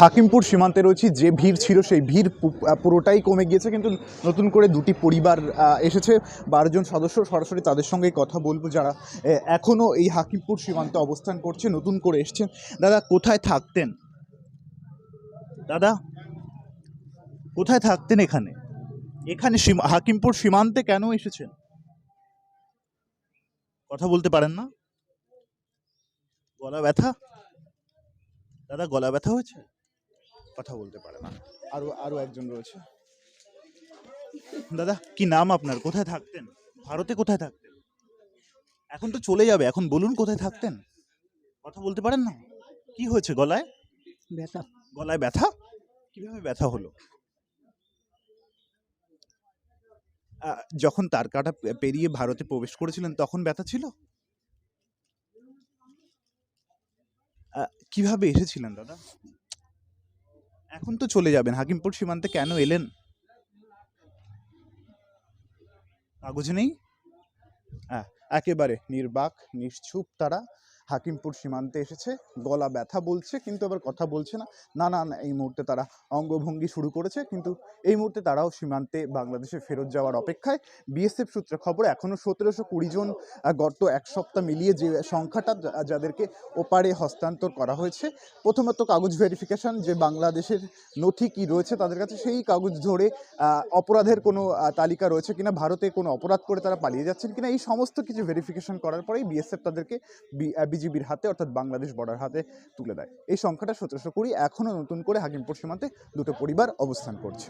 হাকিমপুর সীমান্তে রয়েছি, যে ভিড় ছিল সেই ভিড় পুরোটাই কমে গিয়েছে, কিন্তু নতুন করে দুটি পরিবার এসেছে। বারোজন সদস্য সরাসরি তাদের সঙ্গেই কথা বলব যারা এখনও এই হাকিমপুর সীমান্তে অবস্থান করছে, নতুন করে এসছেন। দাদা, কোথায় থাকতেন? দাদা, কোথায় থাকতেন এখানে? এখানে হাকিমপুর সীমান্তে কেন এসেছেন? কথা বলতে পারেন না? গলা ব্যথা? দাদা গলা ব্যথা হয়েছে? কথা বলতে পারে না। আরও আরও একজন রয়েছে। দাদা কি নাম আপনার? কোথায় থাকতেন? ভারতে কোথায় থাকতেন? এখন তো চলে যাবে। এখন বলুন কোথায় থাকতেন? কথা বলতে পারেন না? কি হয়েছে গলায়? ব্যথা। গলায় ব্যথা? কীভাবে ব্যথা হলো? যখন তার কাটা পেরিয়ে ভারতে প্রবেশ করেছিলেন তখন ব্যথা ছিল? কীভাবে এসেছিলেন দাদা? এখন তো চলে যাবেন। হাকিমপুর সীমান্তে কেন এলেন? কাগজ নেই? হ্যাঁ একেবারে নির্বাক, নিশ্চুপ তারা হাকিমপুর সীমান্তে এসেছে। গলা ব্যথা বলছে, কিন্তু আবার কথা বলছে না। না না এই মুহূর্তে তারা অঙ্গভঙ্গি শুরু করেছে, কিন্তু এই মুহূর্তে তারাও সীমান্তে বাংলাদেশে ফেরত যাওয়ার অপেক্ষায়। বিএসএফ সূত্রে খবর এখনও সতেরোশো কুড়ি জন গত এক সপ্তাহ মিলিয়ে যে সংখ্যাটা যাদেরকে ওপারে হস্তান্তর করা হয়েছে, প্রথমত কাগজ ভেরিফিকেশন যে বাংলাদেশের নথি কি রয়েছে তাদের কাছে, সেই কাগজ ধরে অপরাধের কোনো তালিকা রয়েছে কিনা, ভারতে কোনো অপরাধ করে তারা পালিয়ে যাচ্ছেন কিনা, এই সমস্ত কিছু ভেরিফিকেশন করার পরেই বিএসএফ তাদেরকে বিজিবির হাতে, অর্থাৎ বাংলাদেশ বর্ডার হাতে তুলে দেয়। এই সংখ্যাটা সতেরোশো কুড়ি এখনও নতুন করে হাকিমপুর সীমান্তে দুটো পরিবার অবস্থান করছে।